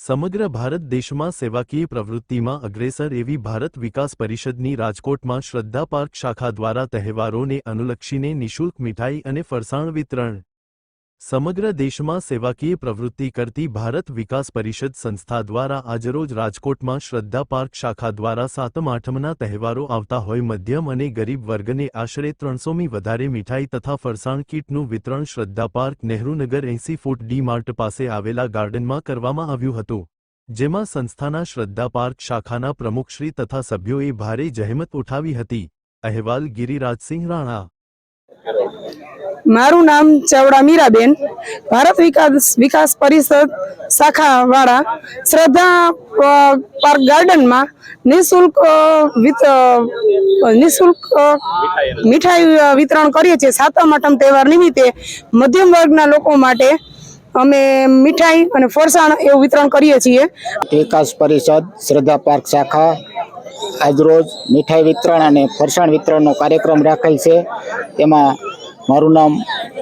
સમગ્ર ભારત દેશમાં સેવાકીય પ્રવૃત્તિમાં અગ્રેસર એવી ભારત વિકાસ પરિષદની રાજકોટમાં શ્રદ્ધા પાર્ક શાખા દ્વારા તહેવારોને અનુલક્ષીને નિઃશુલ્ક મીઠાઈ અને ફરસાણ વિતરણ સમગ્ર દેશમાં સેવાકીય પ્રવૃત્તિ કરતી ભારત વિકાસ પરિષદ સંસ્થા દ્વારા આજરોજ રાજકોટમાં શ્રદ્ધા પાર્ક શાખા દ્વારા સાતમ આઠમના તહેવારો આવતા હોય મધ્યમ અને ગરીબ વર્ગને આશરે ત્રણસોમી વધારે મીઠાઈ તથા ફરસાણ કીટનું વિતરણ શ્રદ્ધા પાર્ક નહેરુનગર એંસી ફૂટ ડી માર્ટ પાસે આવેલા ગાર્ડનમાં કરવામાં આવ્યું હતું, જેમાં સંસ્થાના શ્રદ્ધા પાર્ક શાખાના પ્રમુખશ્રી તથા સભ્યોએ ભારે જહેમત ઉઠાવી હતી. અહેવાલ ગિરિરાજસિંહ રાણા મારું નામ ચાવડા મીરાબેન. ભારત વિકાસ વિકાસ પરિષદ શાખાવાળા શ્રદ્ધા પાર્ક ગાર્ડનમાં નિઃશુલ્ક વિત નિઃશુલ્ક મીઠાઈ વિતરણ કરીએ છીએ. સાતમ આઠમ તહેવાર નિમિત્તે મધ્યમ વર્ગના લોકો માટે અમે મીઠાઈ અને ફરસાણ એવું વિતરણ કરીએ છીએ. વિકાસ પરિષદ, શ્રદ્ધા પાર્ક શાખા આજરોજ મીઠાઈ વિતરણ અને ફરસાણ વિતરણનો કાર્યક્રમ રાખેલ છે. તેમાં મારું નામ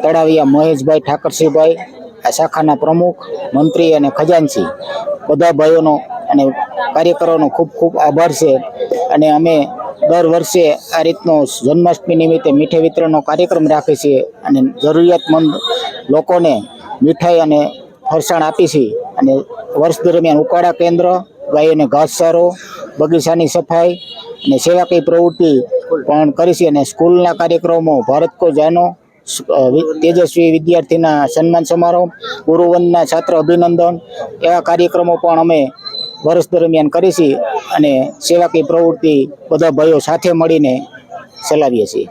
તળાવિયા મહેશભાઈ ઠાકરસિંહભાઈ, આ શાખાના પ્રમુખ, મંત્રી અને ખજાનસી બધા ભાઈઓનો અને કાર્યકરોનો ખૂબ ખૂબ આભાર છે. અને અમે દર વર્ષે આ રીતનો જન્માષ્ટમી નિમિત્તે મીઠાઈ વિતરણનો કાર્યક્રમ રાખીએ છીએ અને જરૂરિયાતમંદ લોકોને મીઠાઈ અને ફરસાણ આપી છીએ. અને વર્ષ દરમિયાન ઉકાળા કેન્દ્ર, ગાયોને ઘાસચારો, બગીચાની સફાઈ અને સેવાકીય પ્રવૃત્તિ પણ કરીશી અને સ્કૂલના કાર્યક્રમો ભારત કો જાનો તેજસ્વી વિદ્યાર્થીના સન્માન સમારોહ ગુરુવનના છાત્ર અભિનંદન, એવા કાર્યક્રમો પણ અમે વર્ષ દરમિયાન કરીશી અને સેવાકીય પ્રવૃત્તિ બધા ભાઈઓ સાથે મળીને ચલાવીએ છીએ.